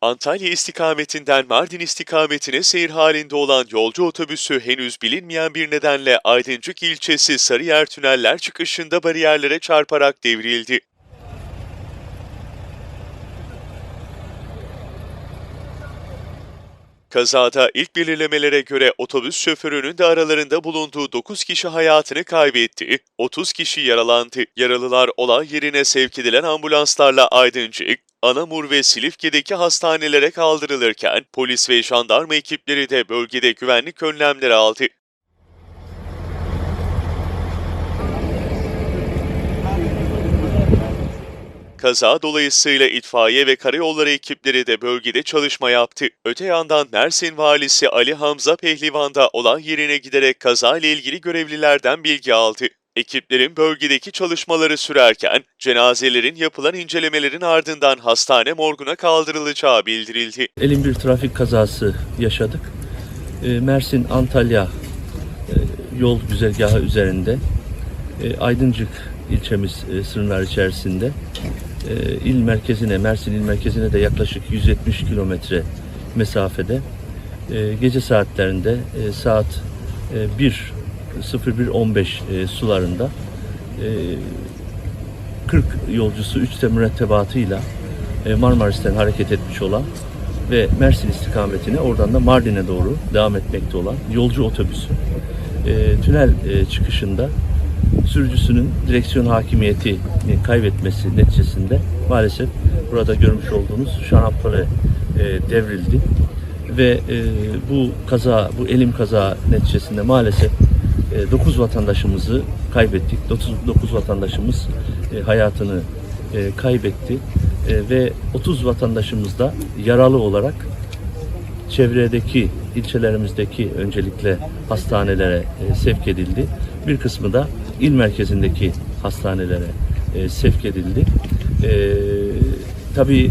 Antalya istikametinden Mardin istikametine seyir halinde olan yolcu otobüsü henüz bilinmeyen bir nedenle Aydıncık ilçesi Sarıyer tüneller çıkışında bariyerlere çarparak devrildi. Kazada ilk belirlemelere göre otobüs şoförünün de aralarında bulunduğu 9 kişi hayatını kaybetti, 30 kişi yaralandı. Yaralılar olay yerine sevk edilen ambulanslarla Aydıncık, Anamur ve Silifke'deki hastanelere kaldırılırken polis ve jandarma ekipleri de bölgede güvenlik önlemleri aldı. Kaza dolayısıyla itfaiye ve karayolları ekipleri de bölgede çalışma yaptı. Öte yandan Mersin valisi Ali Hamza Pehlivan da olay yerine giderek kaza ile ilgili görevlilerden bilgi aldı. Ekiplerin bölgedeki çalışmaları sürerken cenazelerin yapılan incelemelerin ardından hastane morguna kaldırılacağı bildirildi. Elin bir trafik kazası yaşadık. E, Mersin Antalya e, yol güzergahı üzerinde e, Aydıncık ilçemiz e, sınırlar içerisinde il merkezine Mersin il merkezine de yaklaşık 170 kilometre mesafede. E, gece saatlerinde e, saat e, 1 01.15 e, sularında e, 40 yolcusu 3 mürettebatıyla e, Marmaris'ten hareket etmiş olan ve Mersin istikametine oradan da Mardin'e doğru devam etmekte olan yolcu otobüsü. E, tünel e, çıkışında sürücüsünün direksiyon hakimiyeti kaybetmesi neticesinde maalesef burada görmüş olduğunuz şanaptale e, devrildi ve e, bu kaza bu elim kaza neticesinde maalesef 9 vatandaşımızı kaybettik. 9, vatandaşımız e, hayatını e, kaybetti E, ve 30 vatandaşımız da yaralı olarak çevredeki ilçelerimizdeki öncelikle hastanelere e, sevk edildi. Bir kısmı da il merkezindeki hastanelere e, sevk edildi. E, tabii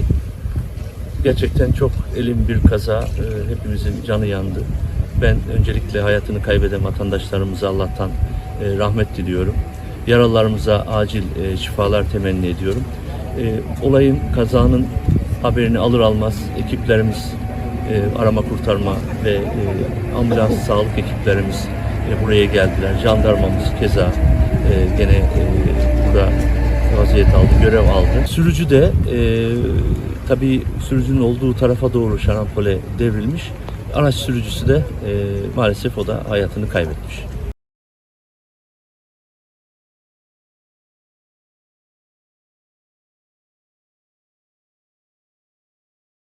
gerçekten çok elim bir kaza. E, hepimizin canı yandı. Ben öncelikle hayatını kaybeden vatandaşlarımıza Allah'tan e, rahmet diliyorum. Yaralılarımıza acil e, şifalar temenni ediyorum. E, olayın, kazanın haberini alır almaz ekiplerimiz e, arama kurtarma ve e, ambulans sağlık ekiplerimiz e, buraya geldiler. Jandarmamız keza e, gene e, burada vaziyet aldı, görev aldı. Sürücü de e, tabii sürücünün olduğu tarafa doğru şarampole devrilmiş. Araç sürücüsü de e, maalesef o da hayatını kaybetmiş.